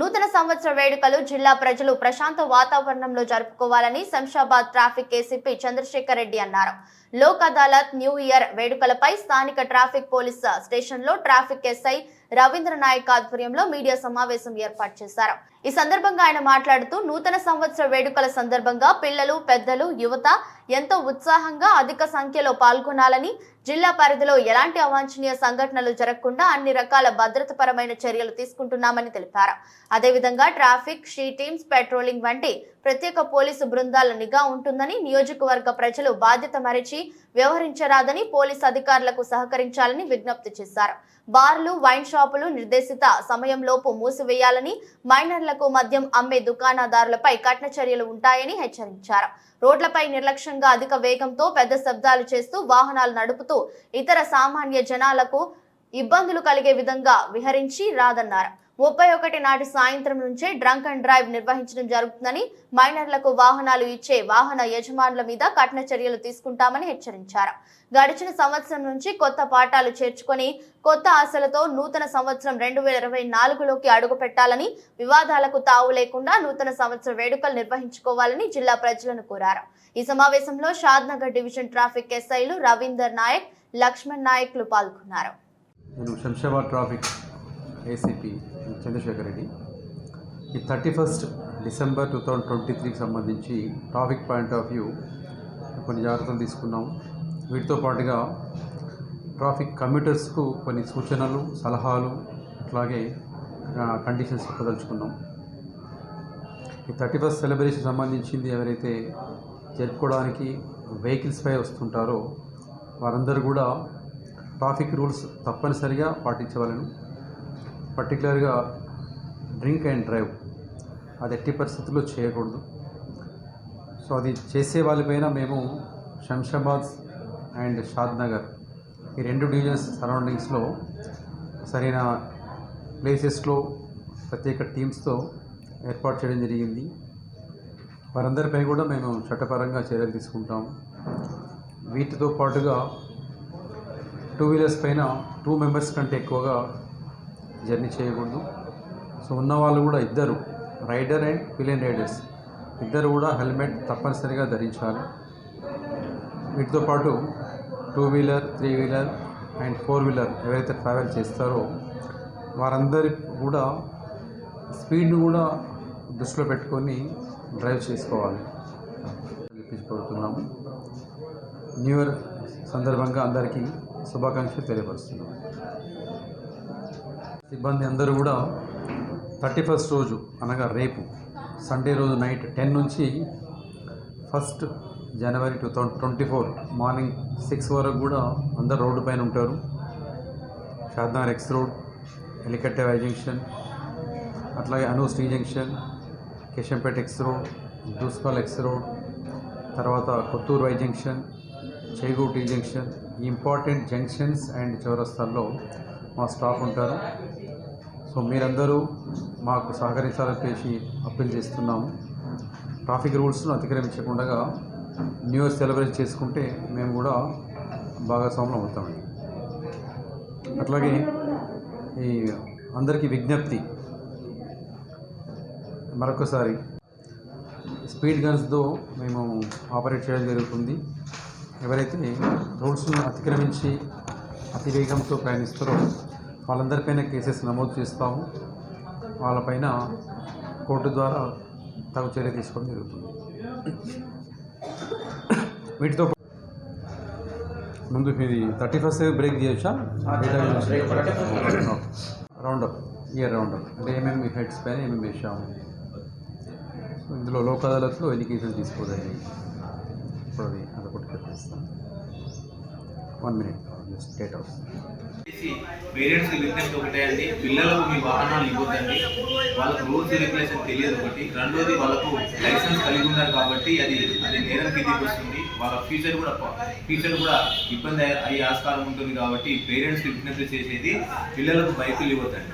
నూతన సంవత్సర వేడుకలు జిల్లా ప్రజలు ప్రశాంత వాతావరణంలో జరుపుకోవాలని శంషాబాద్ ట్రాఫిక్ ఏసీపీ చంద్రశేఖర్ రెడ్డి అన్నారు. లోక్ అదాలత్ న్యూ ఇయర్ వేడుకలపై స్థానిక ట్రాఫిక్ పోలీస్ స్టేషన్లో ట్రాఫిక్ ఎస్ఐ రవీంద్ర నాయక్ ఆధ్వర్యంలో మీడియా సమావేశం ఏర్పాటు చేశారు. ఈ సందర్భంగా ఆయన మాట్లాడుతూ నూతన సంవత్సర వేడుకల సందర్భంగా పిల్లలు పెద్దలు యువత ఎంతో ఉత్సాహంగా అధిక సంఖ్యలో పాల్గొనాలని జిల్లా పరిధిలో ఎలాంటి అవాంఛనీయ సంఘటనలు జరగకుండా అన్ని రకాల భద్రతపరమైన చర్యలు తీసుకుంటున్నామని తెలిపారు. అదేవిధంగా ట్రాఫిక్ షీ టీమ్స్ పెట్రోలింగ్ వంటి ప్రత్యేక పోలీసు బృందాల నిఘా ఉంటుందని నియోజకవర్గ ప్రజలు బాధ్యత మరిచి వ్యవహరించరాదని పోలీసు అధికారులకు సహకరించాలని విజ్ఞప్తి చేశారు. బార్లు వైన్ షాపులు నిర్దేశిత సమయంలోపు మూసివేయాలని మైనర్లకు మద్యం అమ్మే దుకాణదారులపై కఠిన చర్యలు ఉంటాయని హెచ్చరించారు. రోడ్లపై నిర్లక్ష్యంగా అధిక వేగంతో పెద్ద శబ్దాలు చేస్తూ వాహనాలు నడుపుతూ ఇతర సామాన్య జనాలకు ఇబ్బందులు కలిగే విధంగా విహరించి రాదన్నారు. ముప్పై ఒకటి నాటి సాయంత్రం నుంచే డ్రంక్ అండ్ డ్రైవ్ నిర్వహించడం జరుగుతుందని మైనర్లకు వాహనాలు ఇచ్చే వాహన యజమానుల మీద కఠిన చర్యలు తీసుకుంటామని హెచ్చరించారు. గడిచిన సంవత్సరం నుంచి కొత్త పాఠాలు చేర్చుకొని కొత్త ఆశలతో నూతన సంవత్సరం రెండు వేల ఇరవై నాలుగులోకి అడుగు పెట్టాలని వివాదాలకు తావు లేకుండా నూతన సంవత్సర వేడుకలు నిర్వహించుకోవాలని జిల్లా ప్రజలను కోరారు. ఈ సమావేశంలో షాద్నగర్ డివిజన్ ట్రాఫిక్ ఎస్ఐలు రవీందర్ నాయక్ లక్ష్మణ్ నాయక్లు పాల్గొన్నారు. నేను శంషాబాద్ ట్రాఫిక్ ఏసీపీ చంద్రశేఖర్ రెడ్డి. ఈ thirty first December two thousand twenty త్రీకి సంబంధించి ట్రాఫిక్ పాయింట్ ఆఫ్ వ్యూ కొన్ని జాగ్రత్తలు తీసుకున్నాం. వీటితో పాటుగా ట్రాఫిక్ కమ్యూటర్స్కు కొన్ని సూచనలు సలహాలు అట్లాగే కండిషన్స్ చెప్పదలుచుకున్నాం. ఈ థర్టీ ఫస్ట్ సెలబ్రేషన్ సంబంధించింది ఎవరైతే జరుపుకోవడానికి వెహికల్స్పై వస్తుంటారో వారందరూ కూడా ట్రాఫిక్ రూల్స్ తప్పనిసరిగా పాటించవలను. పర్టికులర్గా డ్రింక్ అండ్ డ్రైవ్ అది ఎట్టి పరిస్థితుల్లో చేయకూడదు. సో అది చేసే వాళ్ళపైన మేము శంషాబాద్ అండ్ షాద్ నగర్ ఈ రెండు డివిజన్స్ సరౌండింగ్స్లో సరైన ప్లేసెస్లో ప్రత్యేక టీమ్స్తో ఏర్పాటు చేయడం జరిగింది. వారందరిపై కూడా మేము చట్టపరంగా చర్యలు తీసుకుంటాము వీటితో పాటుగా టూ వీలర్స్ పైన టూ మెంబర్స్ కంటే ఎక్కువగా జర్నీ చేయకూడదు. సో ఉన్న వాళ్ళు కూడా ఇద్దరు రైడర్ అండ్ పిలియన్ రైడర్స్. ఇద్దరు కూడా హెల్మెట్ తప్పనిసరిగా ధరించాలి. వీటితో పాటు two wheeler three wheeler and four wheeler ఎవరైతే ట్రావెల్ చేస్తారో వారందరి కూడా స్పీడ్ను కూడా దృష్టిలో పెట్టుకొని డ్రైవ్ చేసుకోవాలి చెప్పించుకోబడుతున్నాము న్యూ ఇయర్ సందర్భంగా అందరికీ శుభాకాంక్షలు తెలియపరుస్తున్నాము. సిబ్బంది అందరూ కూడా థర్టీ ఫస్ట్ రోజు అనగా రేపు సండే రోజు నైట్ టెన్ నుంచి first January two thousand twenty four morning six వరకు కూడా అందరు రోడ్డు పైన ఉంటారు. Shadnagar X road Elikatte Y junction అట్లాగే Anu Sri junction Kishanpet X road Dooskal X road తర్వాత Kothur Y junction Chegur T junction important junctions and చౌరస్తాల్లో మా staff ఉంటారు. So మీరందరూ మాకు సహకరించాలని చెప్పేసి అప్పీల్ చేస్తున్నాము. ట్రాఫిక్ రూల్స్ను అతిక్రమించకుండా న్యూ ఇయర్ సెలబ్రేట్ చేసుకుంటే మేము కూడా భాగస్వాములు అవుతామండి. అట్లాగే ఈ అందరికీ విజ్ఞప్తి. మరొకసారి స్పీడ్ గన్స్తో మేము ఆపరేట్ చేయడం జరుగుతుంది. ఎవరైతే రూల్స్ను అతిక్రమించి అతివేగంతో ప్రయాణిస్తారో వాళ్ళందరిపైన కేసెస్ నమోదు చేస్తాము. వాళ్ళపైన కోర్టు ద్వారా తగు చర్య తీసుకోవడం జరుగుతుంది. వీటితో ముందు ఇది థర్టీ ఫస్ట్ బ్రేక్ చేయొచ్చా రౌండ్ ఇయర్ రౌండ్ అంటే ఏమేమి హెడ్స్ పైన ఏమేమి వేసాము ఇందులో లోక్ అదాలత్లో ఎన్ని కేసులు తీసుకోదండి ఇప్పుడు అది అదొకటి చెప్పేస్తాను. One minute state house parents విజ్ఞప్తి ఒకటే అండి పిల్లలకు మీ వాహనాలు ఇవ్వద్దండి. వాళ్ళకు రూల్స్ రెగ్యులేషన్ తెలియదు ఒకటి. రెండోది వాళ్ళకు లైసెన్స్ కలిగి ఉన్నారు కాబట్టి అది అది నేరం కిందకి వస్తుంది. వాళ్ళ ఫ్యూచర్ కూడా ఫ్యూచర్ కూడా ఇబ్బంది అయ్యే ఆస్కారం ఉంటుంది కాబట్టి పేరెంట్స్ విజ్ఞప్తి చేసేది పిల్లలకు బైకులు ఇవ్వద్దండి.